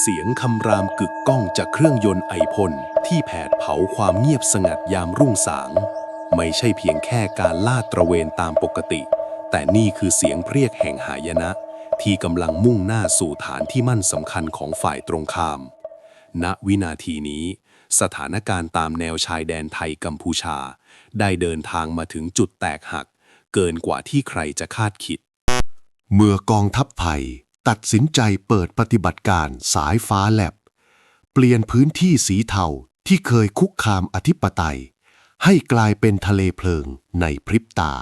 เสียงคำรามกึกก้องจากเครื่องยนต์ไอพ่นที่แผดเผาความเงียบสงัดยามรุ่งสาง ไม่ใช่เพียงแค่การลาดตระเวนตามปกติ แต่นี่คือเสียงเพรียกแห่งหายนะ ที่กำลังมุ่งหน้าสู่ฐานที่มั่นสำคัญของฝ่ายตรงข้าม ณวินาทีนี้ สถานการณ์ตามแนวชายแดนไทยกัมพูชา ได้เดินทางมาถึงจุดแตกหัก เกินกว่าที่ใครจะคาดคิด เมื่อกองทัพไทย ตัดสินใจเปิดปฏิบัติการสายฟ้าแลบ เปลี่ยนพื้นที่สีเทาที่เคยคุกคามอธิปไตย ให้กลายเป็นทะเลเพลิงในพริบตา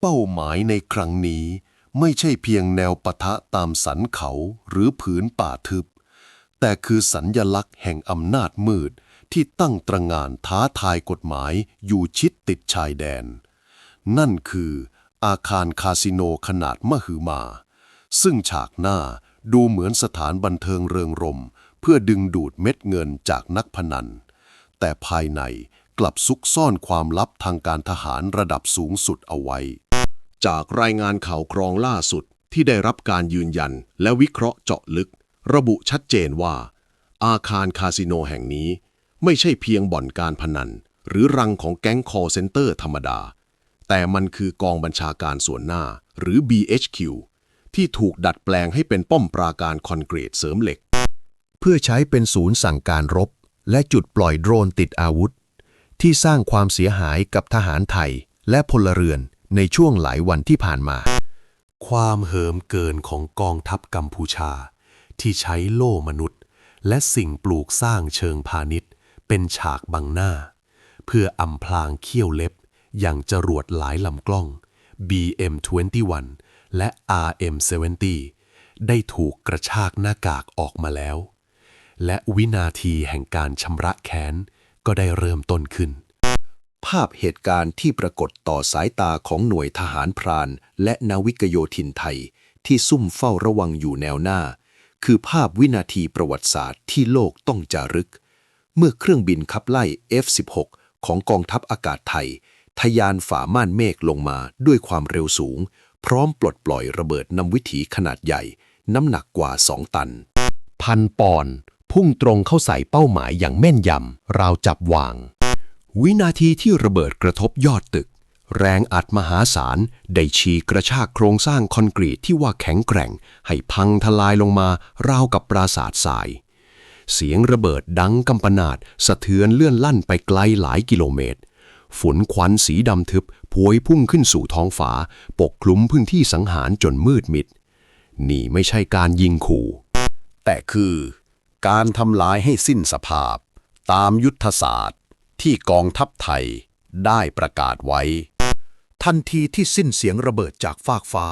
เป้าหมายในครั้งนี้ไม่ใช่เพียงแนวปะทะตามสันเขาหรือผืนป่าทึบ แต่คือสัญญลักษณ์แห่งอำนาจมืดที่ตั้งตระหงานท้าทายกฎหมายอยู่ชิดติดชายแดน นั่นคืออาคารคาสิโนขนาดมหึมา ซึ่งฉากหน้าดูเหมือนสถานบันเทิงเริงรม เพื่อดึงดูดเม็ดเงินจากนักพนัน แต่ภายในกลับซุกซ่อนความลับทางการทหารระดับสูงสุดเอาไว้ จากรายงานข่าวกรองล่าสุดที่ได้รับการยืนยันและวิเคราะห์เจาะลึก ระบุชัดเจนว่า อาคารคาสิโนแห่งนี้ ไม่ใช่เพียงบ่อนการพนัน หรือรังของแก๊งคอเซ็นเตอร์ธรรมดา แต่มันคือกองบัญชาการส่วนหน้าหรือ BHQ ที่ถูกดัดแปลงให้เป็นป้อมปราการคอนกรีตเสริมเหล็ก เพื่อใช้เป็นศูนย์สั่งการรบ และจุดปล่อยโดรนติดอาวุธ ที่สร้างความเสียหายกับทหารไทยและพลเรือนในช่วงหลายวันที่ผ่านมา ความเหิมเกินของกองทัพกัมพูชา ที่ใช้โล่มนุษย์ และสิ่งปลูกสร้างเชิงพาณิชย์ เป็นฉากบังหน้า เพื่ออำพลางเขี้ยวเล็บ อย่างจรวดหลายลำกล้อง BM21 และ RM70 ได้ถูกกระชากหน้ากากออกมาแล้ว และวินาทีแห่งการชำระแค้นก็ได้เริ่มต้นขึ้น ภาพเหตุการณ์ที่ปรากฏต่อสายตาของหน่วยทหารพราน และนาวิกโยธินไทย ที่ซุ่มเฝ้าระวังอยู่แนวหน้า คือภาพวินาทีประวัติศาสตร์ที่โลกต้องจารึก เมื่อเครื่องบินขับไล่ F-16 ของกองทัพอากาศไทยทะยานฝ่าม่านเมฆลงมาด้วยความเร็วสูง พร้อมปลดปล่อยระเบิดนำวิถีขนาดใหญ่ น้ำหนักกว่า2ตัน พันปอนพุ่งตรงเข้าใส่เป้าหมายอย่างแม่นยำราวจับวาง วินาทีที่ระเบิดกระทบยอดตึก แรงอัดมหาศาล ได้ฉีกกระชากโครงสร้างคอนกรีตที่ว่าแข็งแกร่ง ให้พังทลายลงมาราวกับปราสาททราย เสียงระเบิดดังกำปนาดสะเทือนเลื่อนลั่นไปไกลหลายกิโลเมตร ฝนควันสีดำทึบพวยพุ่งขึ้นสู่ท้องฟ้า ปกคลุมพื้นที่สังหารจนมืดมิด นี่ไม่ใช่การยิงขู่ แต่คือการทำลายให้สิ้นสภาพ ตามยุทธศาสตร์ที่กองทัพไทยได้ประกาศไว้ ทันทีที่สิ้นเสียงระเบิดจากฟากฟ้า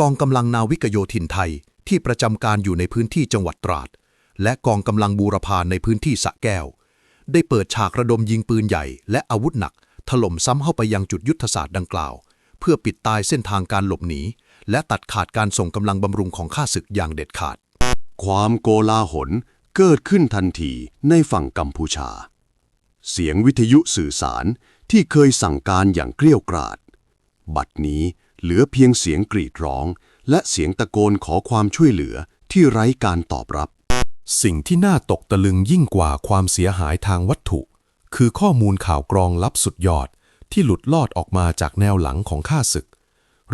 กองกำลังนาวิกโยธินไทยที่ประจำการอยู่ในพื้นที่จังหวัดตราด และกองกำลังบูรพาในพื้นที่สะแก้ว ได้เปิดฉากระดมยิงปืนใหญ่และอาวุธหนัก ถล่มซ้ำเข้าไปยังจุดยุทธศาสตร์ดังกล่าว เพื่อปิดตายเส้นทางการหลบหนี และตัดขาดการส่งกำลังบำรุงของข้าศึกอย่างเด็ดขาด ความโกลาหลเกิดขึ้นทันทีในฝั่งกัมพูชา เสียงวิทยุสื่อสารที่เคยสั่งการอย่างเกลี้ยวกราดบัดนี้เหลือเพียงเสียงกรีดร้อง และเสียงตะโกนขอความช่วยเหลือที่ไร้การตอบรับ สิ่งที่น่าตกตะลึงยิ่งกว่าความเสียหายทางวัตถุ คือข้อมูลข่าวกรองลับสุดยอดที่หลุดลอดออกมาจากแนวหลังของข้าศึก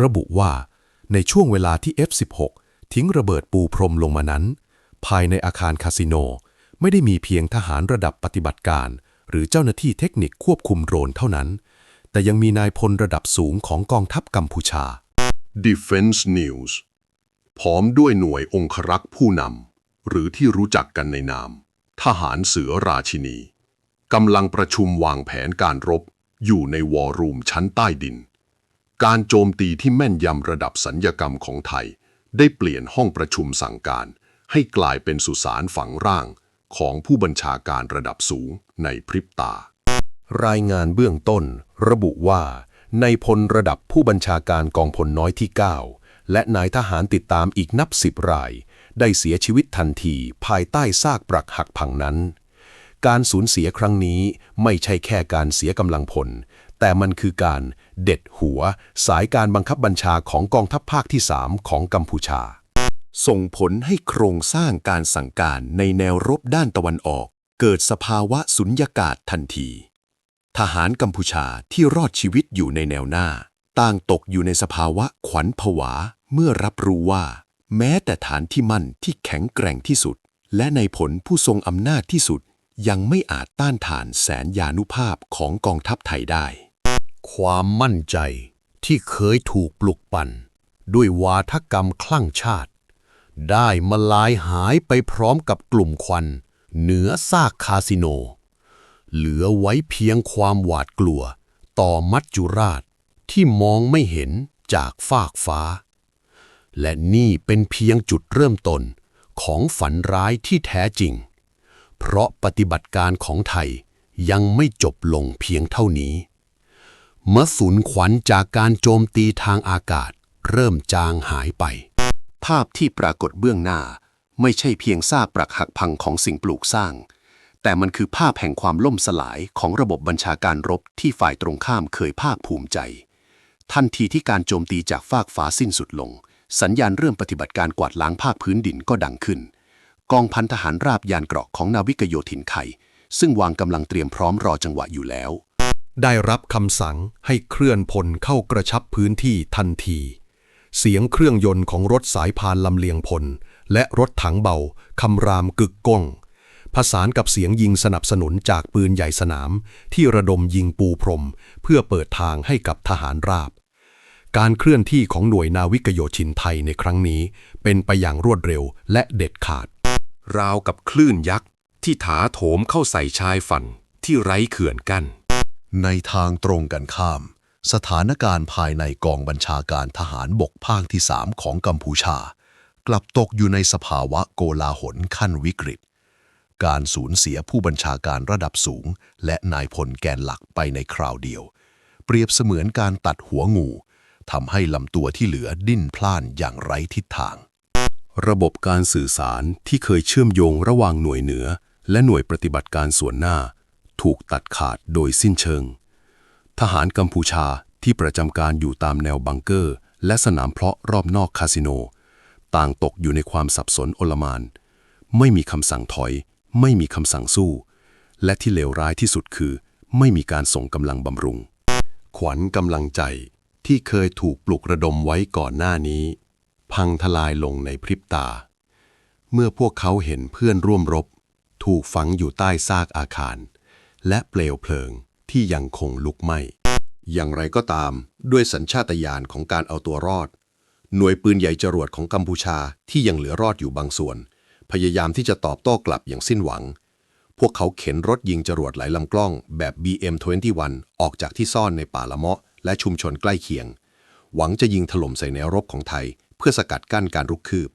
ระบุว่า ในช่วงเวลาที่ F16 ทิ้งระเบิดปูพรมลงมานั้น ภายในอาคารคาสิโน ไม่ได้มีเพียงทหารระดับปฏิบัติการ หรือเจ้าหน้าที่เทคนิคควบคุมโดรนเท่านั้น แต่ยังมีนายพลระดับสูงของกองทัพกัมพูชา Defense News พร้อมด้วยหน่วยองครักษ์ผู้นำหรือที่รู้จักกันในนาม ทหารเสือราชินี กำลังประชุมวางแผนการรบ อยู่ในวอร์รูมชั้นใต้ดิน การโจมตีที่แม่นยำระดับสัญญกรรมของไทย ได้เปลี่ยนห้องประชุมสั่งการ ให้กลายเป็นสุสานฝังร่างของผู้บัญชาการระดับสูงในพริบตา รายงานเบื้องต้น ระบุว่าในพลระดับผู้บัญชาการกองพลน้อยที่ 9 และนายทหารติดตามอีกนับสิบราย ได้เสียชีวิตทันทีภายใต้ซากปรักหักพังนั้น การสูญเสียครั้งนี้ไม่ใช่แค่การเสียกำลังพล แต่มันคือการเด็ดหัว สายการบังคับบัญชาของกองทัพภาคที่ 3 ของกัมพูชา ส่งผลให้โครงสร้างการสั่งการในแนวรบด้านตะวันออก เกิดสภาวะสุญญากาศทันที ทหารกัมพูชาที่รอดชีวิตอยู่ในแนวหน้า ต่างตกอยู่ในสภาวะขวัญผวาเมื่อรับรู้ว่า แม้แต่ฐานที่มั่นที่แข็งแกร่งที่สุด และในผลผู้ทรงอำนาจที่สุด ยังไม่อาจต้านทานแสนยานุภาพของกองทัพไทยได้ ความมั่นใจที่เคยถูกปลุกปั่น ด้วยวาทกรรมคลั่งชาติ ได้มาลายหายไปพร้อมกับกลุ่มควัน เหนือซากคาสิโน เหลือไว้เพียงความหวาดกลัว ต่อมัจจุราชที่มองไม่เห็นจากฟากฟ้า และนี่เป็นเพียงจุดเริ่มต้นของฝันร้ายที่แท้จริง เพราะปฏิบัติการของไทยยังไม่จบลงเพียงเท่านี้เมื่อสูญขวัญจากการโจมตีทางอากาศ เริ่มจางหายไป ภาพที่ปรากฏเบื้องหน้า ไม่ใช่เพียงซากปรักหักพังของสิ่งปลูกสร้าง แต่มันคือภาพแห่งความล่มสลายของระบบบัญชาการรบที่ฝ่ายตรงข้ามเคยภาคภูมิใจ ทันทีที่การโจมตีจากฟากฟ้าสิ้นสุดลง สัญญาณเริ่มปฏิบัติการกวาดล้างภาคพื้นดินก็ดังขึ้น กองพันทหารราบยานเกราะของนาวิกโยธินไทยซึ่งวางกำลังเตรียมพร้อมรอจังหวะอยู่แล้ว ได้รับคำสั่งให้เคลื่อนพลเข้ากระชับพื้นที่ทันที เสียงเครื่องยนต์ของรถสายพานลำเลียงพล และรถถังเบาคำรามกึกก้องผสานกับเสียงยิงสนับสนุนจากปืนใหญ่สนาม ที่ระดมยิงปูพรม เพื่อเปิดทางให้กับทหารราบ การเคลื่อนที่ของหน่วยนาวิกโยธินไทยในครั้งนี้ เป็นไปอย่างรวดเร็วและเด็ดขาด ราวกับคลื่นยักษ์ ที่ถาโถมเข้าใส่ชายฝั่งที่ไร้เขื่อนกั้น ในทางตรงกันข้าม สถานการณ์ภายในกองบัญชาการทหารบกภาคที่สามของกัมพูชา กลับตกอยู่ในสภาวะโกลาหลขั้นวิกฤต การสูญเสียผู้บัญชาการระดับสูง และนายพลแกนหลักไปในคราวเดียว เปรียบเสมือนการตัดหัวงูทำให้ลำตัวที่เหลือดิ้นพล่านอย่างไร้ทิศทาง ระบบการสื่อสารที่เคยเชื่อมโยงระหว่างหน่วยเหนือ และหน่วยปฏิบัติการส่วนหน้า ถูกตัดขาดโดยสิ้นเชิง ทหารกัมพูชาที่ประจำการอยู่ตามแนวบังเกอร์ และสนามเพลาะรอบนอกคาสิโน ต่างตกอยู่ในความสับสนโอลมาน ไม่มีคำสั่งถอย ไม่มีคำสั่งสู้ และที่เลวร้ายที่สุดคือ ไม่มีการส่งกำลังบำรุง ขวัญกำลังใจที่เคยถูกปลุกระดมไว้ก่อนหน้านี้ พังทลายลงในพริบตา เมื่อพวกเขาเห็นเพื่อนร่วมรบ ถูกฝังอยู่ใต้ซากอาคาร และเปลวเพลิงที่ยังคงลุกไหม้ อย่างไรก็ตาม ด้วยสัญชาตญาณของการเอาตัวรอด หน่วยปืนใหญ่จรวดของกัมพูชาที่ยังเหลือรอดอยู่บางส่วน พยายามที่จะตอบโต้กลับอย่างสิ้นหวัง พวกเขาเข็นรถยิงจรวดหลายลำกล้องแบบ BM21 ออกจากที่ซ่อนในป่าละเมาะและชุมชนใกล้เคียง หวังจะยิงถล่มใส่แนวรบของไทย เพื่อสกัดกั้นการรุกคืบ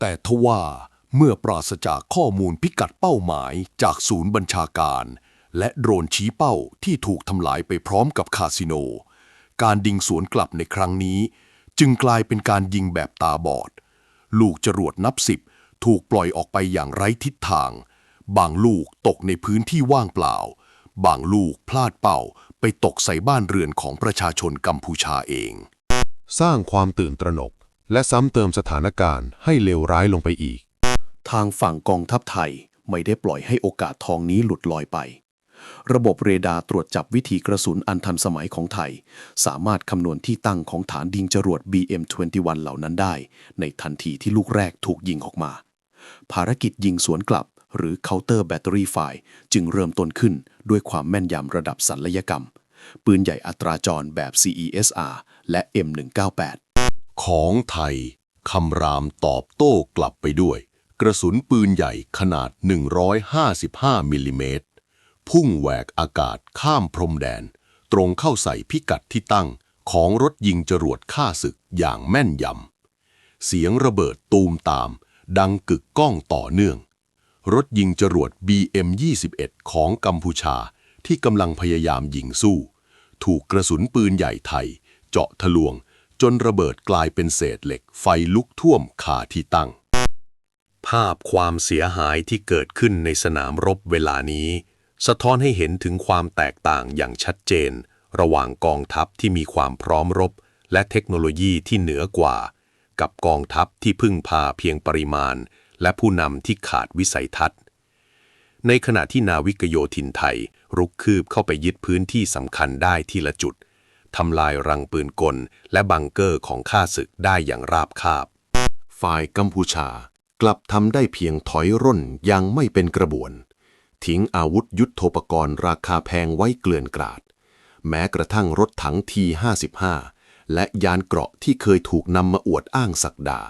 แต่ทว่าเมื่อปราศจากข้อมูลพิกัดเป้าหมายจากศูนย์บัญชาการ และโดรนชี้เป้าที่ถูกทำลายไปพร้อมกับคาสิโน การดิงสวนกลับในครั้งนี้ จึงกลายเป็นการยิงแบบตาบอด ลูกจรวดนับสิบถูกปล่อยออกไปอย่างไร้ทิศทาง บางลูกตกในพื้นที่ว่างเปล่า บางลูกพลาดเป้าไปตกใส่บ้านเรือนของประชาชนกัมพูชาเอง สร้างความตื่นตระหนก และซ้ำเติมสถานการณ์ให้เลวร้ายลงไปอีก ทางฝั่งกองทัพไทยไม่ได้ปล่อยให้โอกาสทองนี้หลุดลอยไป ระบบเรดาร์ตรวจจับวิถีกระสุนอันทันสมัยของไทย สามารถคำนวณที่ตั้งของฐานดิงจรวด BM21 เหล่านั้นได้ ในทันทีที่ลูกแรกถูกยิงออกมา ภารกิจยิงสวนกลับ หรือ Counter Battery Fire จึงเริ่มต้นขึ้นด้วยความแม่นยำระดับศัลยกรรม ปืนใหญ่อัตราจรแบบ CESR และ M198 ของไทย คำรามตอบโต้กลับไปด้วย กระสุนปืนใหญ่ขนาด 155 มิลลิเมตร พุ่งแหวกอากาศข้ามพรมแดน ตรงเข้าใส่พิกัดที่ตั้งของรถยิงจรวดฆ่าศึกอย่างแม่นยำ เสียงระเบิดตูมตาม ดังกึกก้องต่อเนื่อง รถยิงจรวด BM21 ของกัมพูชาที่กำลังพยายามยิงสู้ ถูกกระสุนปืนใหญ่ไทย เจาะทะลวง จนระเบิดกลายเป็นเศษเหล็กไฟลุกท่วมคาที่ตั้ง ภาพความเสียหายที่เกิดขึ้นในสนามรบเวลานี้ สะท้อนให้เห็นถึงความแตกต่างอย่างชัดเจน ระหว่างกองทัพที่มีความพร้อมรบ และเทคโนโลยีที่เหนือกว่า กับกองทัพที่พึ่งพาเพียงปริมาณ และผู้นำที่ขาดวิสัยทัศน์ ในขณะที่นาวิกโยธินไทยรุกคืบเข้าไปยึดพื้นที่สำคัญได้ทีละจุด ทำลายรังปืนกลและบังเกอร์ของข้าศึกได้อย่างราบคาบ ฝ่ายกัมพูชากลับทำได้เพียงถอยร่นอยังไม่เป็นกระบวน ทิ้งอาวุธยุทโธปกรณ์ราคาแพงไว้เกลื่อนกราด แม้กระทั่งรถถังที55และยานเกราะที่เคยถูกนำมาอวดอ้างสักดา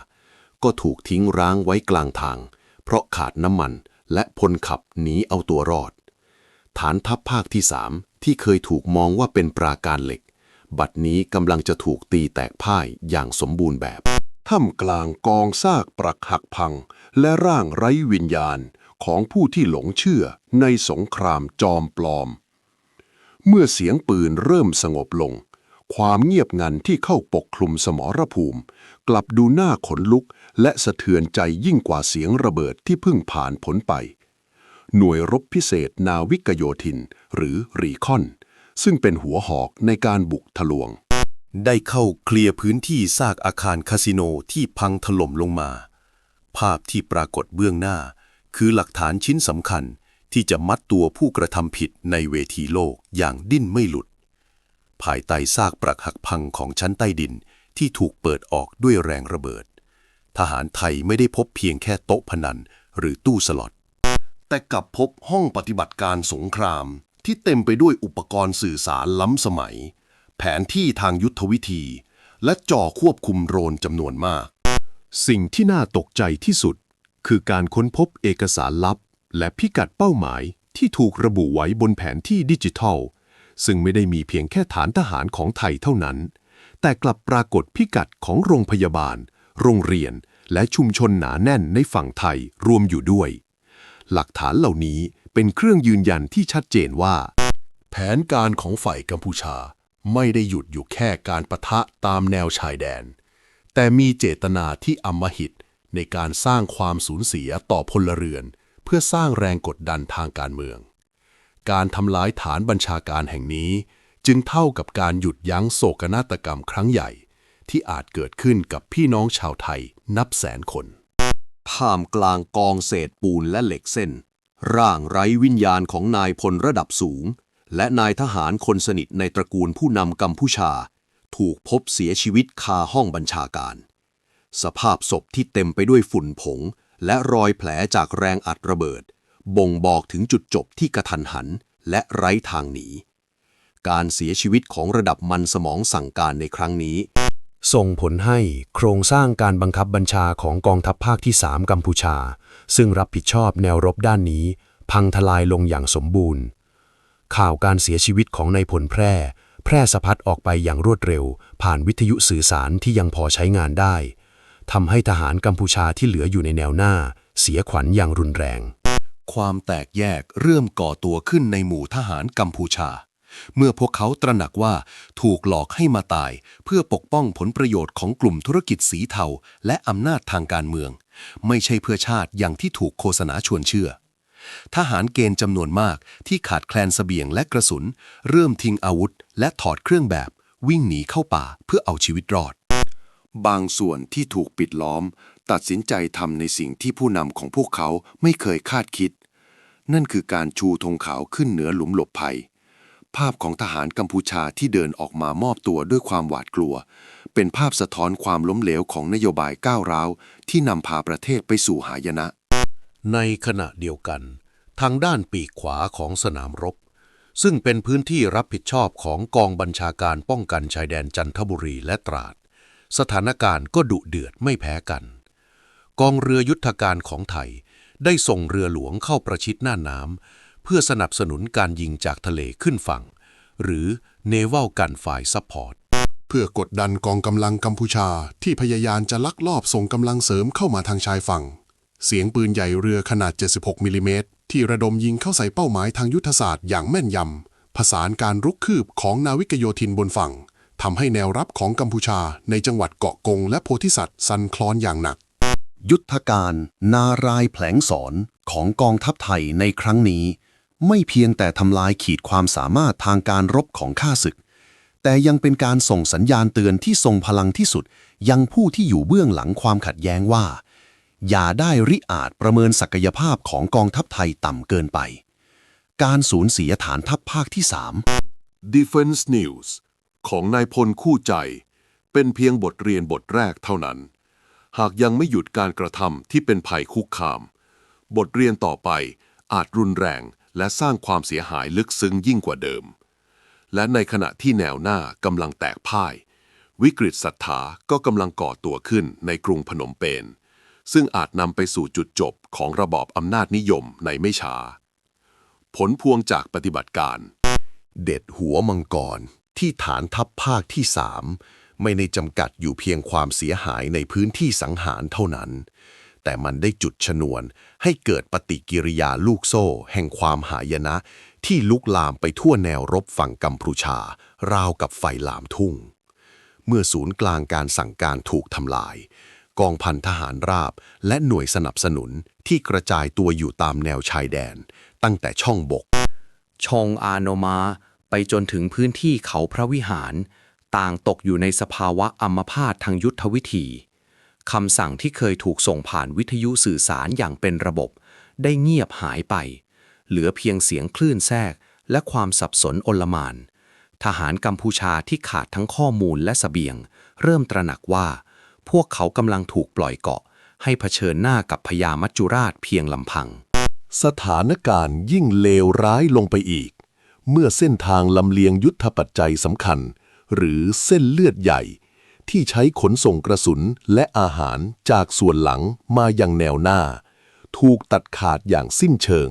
ก็ถูกทิ้งร้างไว้กลางทาง เพราะขาดน้ำมันและพลขับหนีเอาตัวรอด ฐานทัพภาคที่สามที่เคยถูกมองว่าเป็นปราการเหล็ก บัดนี้กำลังจะถูกตีแตกพ่ายอย่างสมบูรณ์แบบท่ามกลางกองซากปรักหักพัง และร่างไร้วิญญาณของผู้ที่หลงเชื่อในสงครามจอมปลอม เมื่อเสียงปืนเริ่มสงบลง ความเงียบงันที่เข้าปกคลุมสมรภูมิ กลับดูหน้าขนลุก และสะเทือนใจยิ่งกว่าเสียงระเบิดที่เพิ่งผ่านผลไป หน่วยรบพิเศษนาวิกโยธิน หรือรีคอน ซึ่งเป็นหัวหอกในการบุกทะลวง ได้เข้าเคลียร์พื้นที่ซากอาคารคาสิโนที่พังถล่มลงมา ภาพที่ปรากฏเบื้องหน้า คือหลักฐานชิ้นสำคัญที่จะมัดตัวผู้กระทำผิดในเวทีโลกอย่างดิ้นไม่หลุด ภายใต้ซากปรักหักพังของชั้นใต้ดินที่ถูกเปิดออกด้วยแรงระเบิด ทหารไทยไม่ได้พบเพียงแค่โต๊ะพนันหรือตู้สล็อตแต่กลับพบห้องปฏิบัติการสงคราม ที่เต็มไปด้วยอุปกรณ์สื่อสารล้ำสมัย แผนที่ทางยุทธวิธี และจอควบคุมโดรนจำนวนมาก สิ่งที่น่าตกใจที่สุด คือการค้นพบเอกสารลับ และพิกัดเป้าหมายที่ถูกระบุไว้บนแผนที่ดิจิทัล ซึ่งไม่ได้มีเพียงแค่ฐานทหารของไทยเท่านั้น แต่กลับปรากฏพิกัดของโรงพยาบาล โรงเรียน และชุมชนหนาแน่นในฝั่งไทยรวมอยู่ด้วย หลักฐานเหล่านี้ เป็นเครื่องยืนยันที่ชัดเจนว่า แผนการของฝ่ายกัมพูชาไม่ได้หยุดอยู่แค่การประทะตามแนวชายแดน แต่มีเจตนาที่อำมหิตในการสร้างความสูญเสียต่อพลเรือน เพื่อสร้างแรงกดดันทางการเมือง การทำลายฐานบัญชาการแห่งนี้ จึงเท่ากับการหยุดยั้งโศกนาฏกรรมครั้งใหญ่ ที่อาจเกิดขึ้นกับพี่น้องชาวไทยนับแสนคนท่ามกลางกองเศษปูนและเหล็กเส้น ร่างไร้วิญญาณของนายพลระดับสูง และนายทหารคนสนิทในตระกูลผู้นำกัมพูชา ถูกพบเสียชีวิตคาห้องบัญชาการ สภาพศพที่เต็มไปด้วยฝุ่นผง และรอยแผลจากแรงอัดระเบิด บ่งบอกถึงจุดจบที่กระทันหัน และไร้ทางหนี การเสียชีวิตของระดับมันสมองสั่งการในครั้งนี้ ส่งผลให้โครงสร้างการบังคับบัญชาของกองทัพภาคที่ 3 กัมพูชา ซึ่งรับผิดชอบแนวรบด้านนี้ พังทลายลงอย่างสมบูรณ์ ข่าวการเสียชีวิตของนายพลแพร่ แพร่สะพัดออกไปอย่างรวดเร็ว ผ่านวิทยุสื่อสารที่ยังพอใช้งานได้ทำให้ทหารกัมพูชาที่เหลืออยู่ในแนวหน้า เสียขวัญอย่างรุนแรง ความแตกแยกเริ่มก่อตัวขึ้นในหมู่ทหารกัมพูชา เมื่อพวกเขาตระหนักว่าถูกหลอกให้มาตาย เพื่อปกป้องผลประโยชน์ของกลุ่มธุรกิจสีเทาและอำนาจทางการเมือง ไม่ใช่เพื่อชาติอย่างที่ถูกโฆษณาชวนเชื่อ ทหารเกณฑ์จำนวนมากที่ขาดแคลนเสบียงและกระสุน เริ่มทิ้งอาวุธ และถอดเครื่องแบบ วิ่งหนีเข้าป่าเพื่อเอาชีวิตรอด บางส่วนที่ถูกปิดล้อม ตัดสินใจทำในสิ่งที่ผู้นำของพวกเขาไม่เคยคาดคิด นั่นคือการชูธงขาวขึ้นเหนือหลุมหลบภัย ภาพของทหารกัมพูชาที่เดินออกมามอบตัวด้วยความหวาดกลัว เป็นภาพสะท้อนความล้มเหลวของนโยบายก้าวร้าว ที่นำพาประเทศไปสู่หายนะ ในขณะเดียวกัน ทางด้านปีกขวาของสนามรบ ซึ่งเป็นพื้นที่รับผิดชอบของกองบัญชาการป้องกันชายแดนจันทบุรีและตราด สถานการณ์ก็ดุเดือดไม่แพ้กัน กองเรือยุทธการของไทยได้ส่งเรือหลวงเข้าประชิดหน้าน้ำ พื่อสนับสนุนการยิงจากทะเลขึ้นฝั่ง หรือ Naval Gun Fire Support เพื่อกดดันกองกำลังกัมพูชาที่พยายามจะลักลอบส่งกำลังเสริมเข้ามาทางชายฝั่ง เสียงปืนใหญ่เรือขนาด 76 มิลลิเมตรที่ระดมยิงเข้าใส่เป้าหมายทางยุทธศาสตร์อย่างแม่นยำผสานการรุกคืบของนาวิกโยธินบนฝั่งทำให้แนวรับของกัมพูชาในจังหวัดเกาะกงและโพธิสัตว์สั่นคลอนอย่างหนัก ยุทธการ นารายแผลงสอนของกองทัพไทยในครั้งนี้ ไม่เพียงแต่ทำลายขีดความสามารถทางการรบของข้าศึก แต่ยังเป็นการส่งสัญญาณเตือนที่ทรงพลังที่สุด ยังผู้ที่อยู่เบื้องหลังความขัดแย้งว่า อย่าได้ริอาจประเมินศักยภาพของกองทัพไทยต่ำเกินไป การสูญเสียฐานทัพภาคที่ 3 Defense News ของนายพลคู่ใจ เป็นเพียงบทเรียนบทแรกเท่านั้น หากยังไม่หยุดการกระทำที่เป็นภัยคุกคาม บทเรียนต่อไปอาจรุนแรง และสร้างความเสียหายลึกซึ้งยิ่งกว่าเดิม และในขณะที่แนวหน้ากำลังแตกพ่าย วิกฤตศรัทธาก็กำลังก่อตัวขึ้นในกรุงพนมเปญซึ่งอาจนำไปสู่จุดจบของระบอบอำนาจนิยมในไม่ช้า ผลพวงจากปฏิบัติการ เด็ดหัวมังกรที่ฐานทัพภาคที่3ไม่ได้จำกัดอยู่เพียงความเสียหายในพื้นที่สังหารเท่านั้น แต่มันได้จุดชนวน ให้เกิดปฏิกิริยาลูกโซ่ แห่งความหายนะ ที่ลุกลามไปทั่วแนวรบฝั่งกัมพูชา ราวกับไฟลามทุ่ง เมื่อศูนย์กลางการสั่งการถูกทำลาย กองพันทหารราบและหน่วยสนับสนุนที่กระจายตัวอยู่ตามแนวชายแดน ตั้งแต่ช่องบก ช่องอาโนมาไปจนถึงพื้นที่เขาพระวิหาร ต่างตกอยู่ในสภาวะอัมพาตทางยุทธวิธี คำสั่งที่เคยถูกส่งผ่านวิทยุสื่อสารอย่างเป็นระบบ ได้เงียบหายไป เหลือเพียงเสียงคลื่นแทรก และความสับสนโอลมาน ทหารกัมพูชาที่ขาดทั้งข้อมูลและสเสบียง เริ่มตระหนักว่า พวกเขากำลังถูกปล่อยเกาะ ให้เผชิญหน้ากับพญามัจจุราชเพียงลำพัง สถานการณ์ยิ่งเลวร้ายลงไปอีก เมื่อเส้นทางลำเลียงยุทธปัจจัยสำคัญ หรือเส้นเลือดใหญ่ ที่ใช้ขนส่งกระสุนและอาหารจากส่วนหลังมายังแนวหน้า ถูกตัดขาดอย่างสิ้นเชิง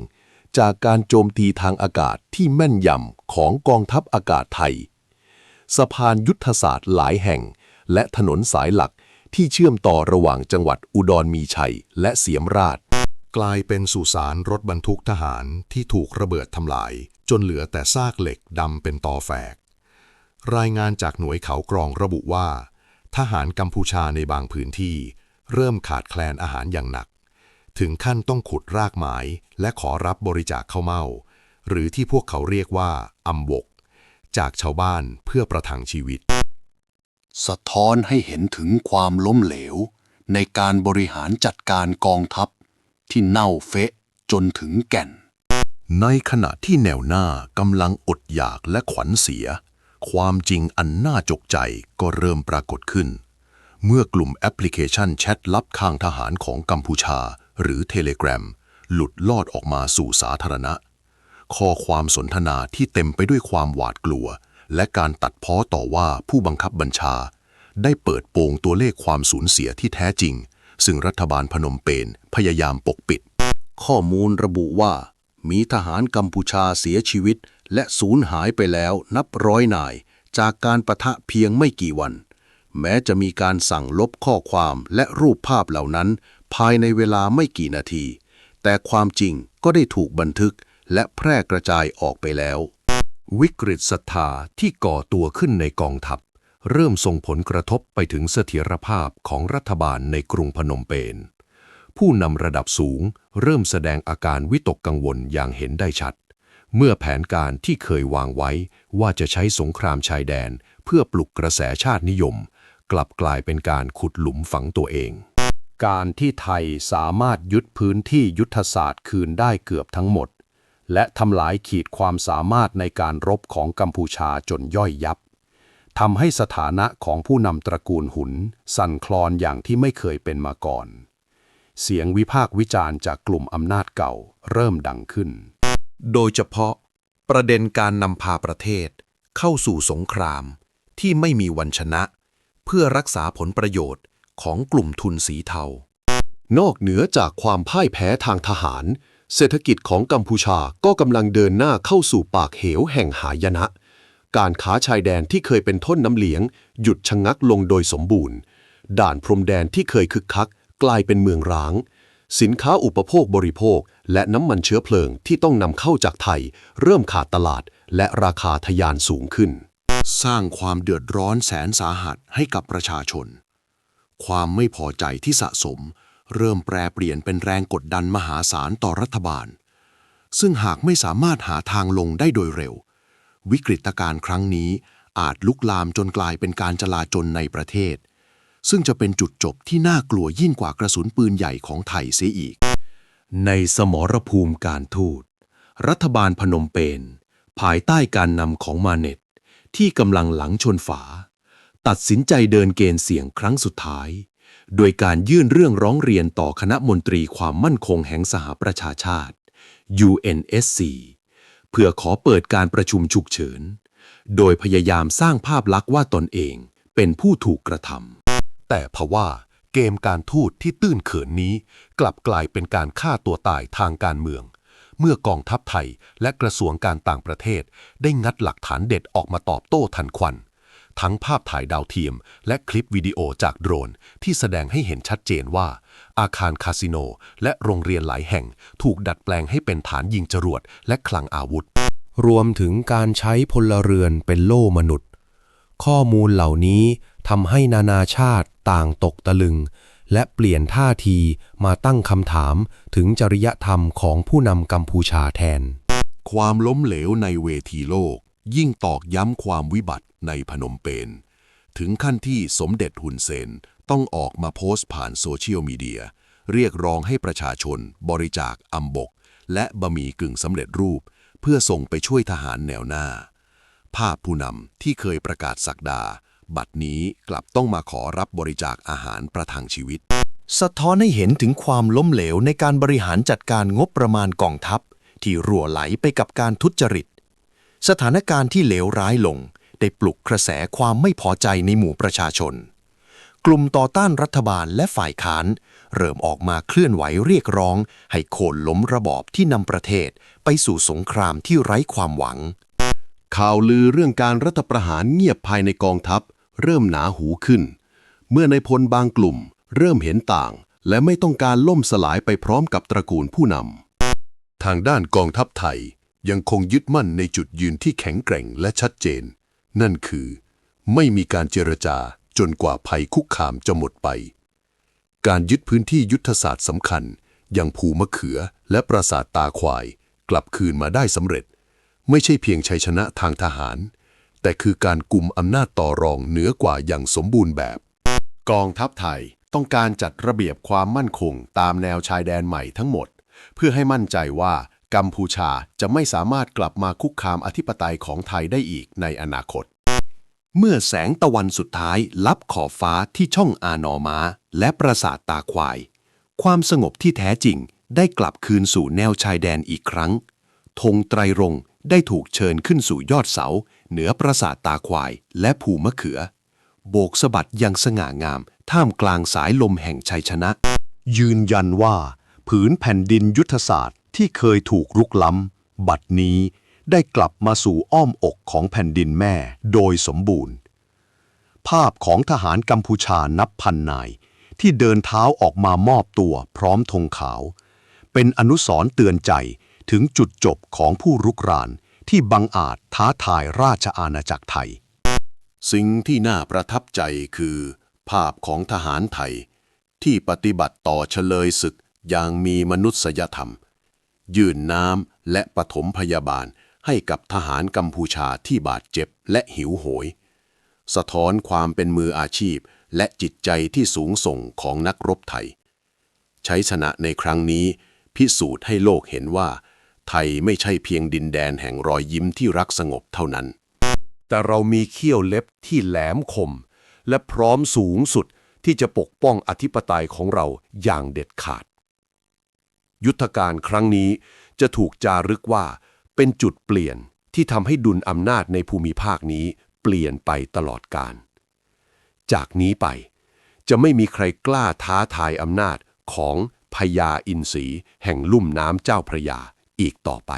จากการโจมตีทางอากาศที่แม่นยำของกองทัพอากาศไทย สะพานยุทธศาสตร์หลายแห่ง และถนนสายหลักที่เชื่อมต่อระหว่างจังหวัดอุดรมีชัย และเสียมราช กลายเป็นสุสานรถบรรทุกทหารที่ถูกระเบิดทำลาย จนเหลือแต่ซากเหล็กดำเป็นตอแฝกรายงานจากหน่วยเขากรองระบุว่า ทหารกัมพูชาในบางพื้นที่ เริ่มขาดแคลนอาหารอย่างหนัก ถึงขั้นต้องขุดรากไม้และขอรับบริจาคข้าวเม่า หรือที่พวกเขาเรียกว่าอำบก จากชาวบ้านเพื่อประทังชีวิต สะท้อนให้เห็นถึงความล้มเหลว ในการบริหารจัดการกองทัพ ที่เน่าเฟะจนถึงแก่น ในขณะที่แนวหน้ากำลังอดอยากและขวัญเสีย ความจริงอันน่าจกใจก็เริ่มปรากฏขึ้น เมื่อกลุ่มแอปพลิเคชันแชทลับข้างทหารของกัมพูชา หรือเทเล gram หลุดลอดออกมาสู่สาธารณะ ข้อความสนทนาที่เต็มไปด้วยความหวาดกลัว และการตัดพ้อต่อว่าผู้บังคับบัญชา ได้เปิดโปงตัวเลขความสูญเสียที่แท้จริง ซึ่งรัฐบาลพนมเปญพยายามปกปิด ข้อมูลระบุว่า มีทหารกัมพูชาเสียชีวิต และสูญหายไปแล้วนับร้อยนาย จากการประทะเพียงไม่กี่วัน แม้จะมีการสั่งลบข้อความและรูปภาพเหล่านั้น ภายในเวลาไม่กี่นาที แต่ความจริงก็ได้ถูกบันทึกและแพร่กระจายออกไปแล้ว วิกฤตศรัทธาที่ก่อตัวขึ้นในกองทัพ เริ่มส่งผลกระทบไปถึงเสถียรภาพของรัฐบาลในกรุงพนมเปญผู้นำระดับสูงเริ่มแสดงอาการวิตกกังวลอย่างเห็นได้ชัด เมื่อแผนการที่เคยวางไว้ว่าจะใช้สงครามชายแดน เพื่อปลุกกระแสชาตินิยม กลับกลายเป็นการขุดหลุมฝังตัวเอง การที่ไทยสามารถยึดพื้นที่ยุทธศาสตร์คืนได้เกือบทั้งหมด และทำลายขีดความสามารถในการรบของกัมพูชาจนย่อยยับทำให้สถานะของผู้นำตระกูลหุน สั่นคลอนอย่างที่ไม่เคยเป็นมาก่อน เสียงวิพากษ์วิจารณ์จากกลุ่มอำนาจเก่าเริ่มดังขึ้น โดยเฉพาะ ประเด็นการนำพาประเทศ เข้าสู่สงคราม ที่ไม่มีวันชนะ เพื่อรักษาผลประโยชน์ของกลุ่มทุนสีเทา นอกเหนือจากความพ่ายแพ้ทางทหาร เศรษฐกิจของกัมพูชาก็กำลังเดินหน้าเข้าสู่ปากเหวแห่งหายนะ การค้าชายแดนที่เคยเป็นท่นน้ำเลี้ยง หยุดชะงักลงโดยสมบูรณ์ ด่านพรมแดนที่เคยคึกคัก กลายเป็นเมืองร้าง สินค้าอุปโภคบริโภค และน้ำมันเชื้อเพลิงที่ต้องนำเข้าจากไทย เริ่มขาดตลาด และราคาทะยานสูงขึ้น สร้างความเดือดร้อนแสนสาหัสให้กับประชาชน ความไม่พอใจที่สะสม เริ่มแปรเปลี่ยนเป็นแรงกดดันมหาศาลต่อรัฐบาล ซึ่งหากไม่สามารถหาทางลงได้โดยเร็ว วิกฤตการณ์ครั้งนี้อาจลุกลามจนกลายเป็นการจลาจลในประเทศ ซึ่งจะเป็นจุดจบที่น่ากลัวยิ่งกว่ากระสุนปืนใหญ่ของไทยเสียอีก ในสมรภูมิการทูต รัฐบาลพนมเปญภายใต้การนำของมาเน็ต ที่กำลังหลังชนฝา ตัดสินใจเดินเกณฑ์เสียงครั้งสุดท้าย โดยการยื่นเรื่องร้องเรียนต่อคณะมนตรีความมั่นคงแห่งสหประชาชาติ UNSC เพื่อขอเปิดการประชุมฉุกเฉิน โดยพยายามสร้างภาพลักษณ์ว่าตนเองเป็นผู้ถูกกระทำ แต่เพราว่าเกมการทูตที่ตื้นเขินนี้ กลับกลายเป็นการฆ่าตัวตายทางการเมือง เมื่อกองทัพไทยและกระทรวงการต่างประเทศ ได้งัดหลักฐานเด็ดออกมาตอบโต้ทันควัน ทั้งภาพถ่ายดาวเทียม และคลิปวิดีโอจากโดรน ที่แสดงให้เห็นชัดเจนว่า อาคารคาสิโน และโรงเรียนหลายแห่ง ถูกดัดแปลงให้เป็นฐานยิงจรวดและคลังอาวุธ รวมถึงการใช้พลเรือนเป็นโล่มนุษย์ ข้อมูลเหล่านี้ทำให้นานาชาติ ต่างตกตะลึง และเปลี่ยนท่าทีมาตั้งคำถามถึงจริยธรรมของผู้นำกัมพูชาแทน ความล้มเหลวในเวทีโลก ยิ่งตอกย้ำความวิบัติในพนมเปญถึงขั้นที่สมเด็จฮุนเซนต้องออกมาโพสต์ผ่านโซเชียลมีเดีย เรียกร้องให้ประชาชน บริจาคอัมบก และบะหมี่กึ่งสำเร็จรูป เพื่อส่งไปช่วยทหารแนวหน้า ภาพผู้นำที่เคยประกาศสักดา บัดนี้กลับต้องมาขอรับบริจาคอาหารประทังชีวิต สะท้อนให้เห็นถึงความล้มเหลวในการบริหารจัดการงบประมาณกองทัพ ที่รั่วไหลไปกับการทุจริต สถานการณ์ที่เลวร้ายลง ได้ปลุกกระแสความไม่พอใจในหมู่ประชาชน กลุ่มต่อต้านรัฐบาลและฝ่ายค้าน เริ่มออกมาเคลื่อนไหวเรียกร้อง ให้โค่นล้มระบอบที่นำประเทศ ไปสู่สงครามที่ไร้ความหวังข่าวลือเรื่องการรัฐประหารเงียบภายในกองทัพ เริ่มหนาหูขึ้น เมื่อในพลบางกลุ่ม เริ่มเห็นต่าง และไม่ต้องการล่มสลายไปพร้อมกับตระกูลผู้นำทางด้านกองทัพไทยยังคงยึดมั่นในจุดยืนที่แข็งแกร่งและชัดเจน นั่นคือ ไม่มีการเจรจาจนกว่าภัยคุกคามจะหมดไป การยึดพื้นที่ยุทธศาสตร์สำคัญ อย่างภูมะเขือและปราสาทตาควาย กลับคืนมาได้สำเร็จ ไม่ใช่เพียงชัยชนะทางทหาร แต่คือการกลุ่มอำนาจต่อรองเหนือกว่าอย่างสมบูรณ์แบบ กองทัพไทยต้องการจัดระเบียบความมั่นคงตามแนวชายแดนใหม่ทั้งหมด เพื่อให้มั่นใจว่ากัมพูชาจะไม่สามารถกลับมาคุกคามอธิปไตยของไทยได้อีกในอนาคต เมื่อแสงตะวันสุดท้ายลับขอบฟ้าที่ช่องอานอมาและปราสาทตาควาย ความสงบที่แท้จริงได้กลับคืนสู่แนวชายแดนอีกครั้งธงไตรรง ได้ถูกเชิญขึ้นสู่ยอดเสา เหนือปราสาทตาควายและภูมะเขือ โบกสะบัดอยังสง่างาม ท่ามกลางสายลมแห่งชัยชนะ ยืนยันว่า ผืนแผ่นดินยุทธศาสตร์ที่เคยถูกรุกล้ำ บัดนี้ได้กลับมาสู่อ้อมอกของแผ่นดินแม่โดยสมบูรณ์ ภาพของทหารกัมพูชานับพันนาย ที่เดินเท้าออกมามอบตัวพร้อมธงขาว เป็นอนุสรณ์เตือนใจ ถึงจุดจบของผู้รุกรานที่บังอาจท้าทายราชอาณาจักรไทย สิ่งที่น่าประทับใจคือ ภาพของทหารไทย ที่ปฏิบัติต่อเฉลยศึกอย่างมีมนุษยธรรม ยื่นน้ำและปฐมพยาบาลให้กับทหารกัมพูชาที่บาดเจ็บและหิวโหย สะท้อนความเป็นมืออาชีพและจิตใจที่สูงส่งของนักรบไทย ใช้ชนะในครั้งนี้พิสูจน์ให้โลกเห็นว่า ไทยไม่ใช่เพียงดินแดนแห่งรอยยิ้มที่รักสงบเท่านั้น แต่เรามีเขี้ยวเล็บที่แหลมคม และพร้อมสูงสุดที่จะปกป้องอธิปไตยของเราอย่างเด็ดขาด ยุทธการครั้งนี้จะถูกจารึกว่าเป็นจุดเปลี่ยนที่ทำให้ดุลอำนาจในภูมิภาคนี้เปลี่ยนไปตลอดกาล จากนี้ไปจะไม่มีใครกล้าท้าทายอำนาจของพญาอินทรีแห่งลุ่มน้ำเจ้าพระยา อีกต่อไป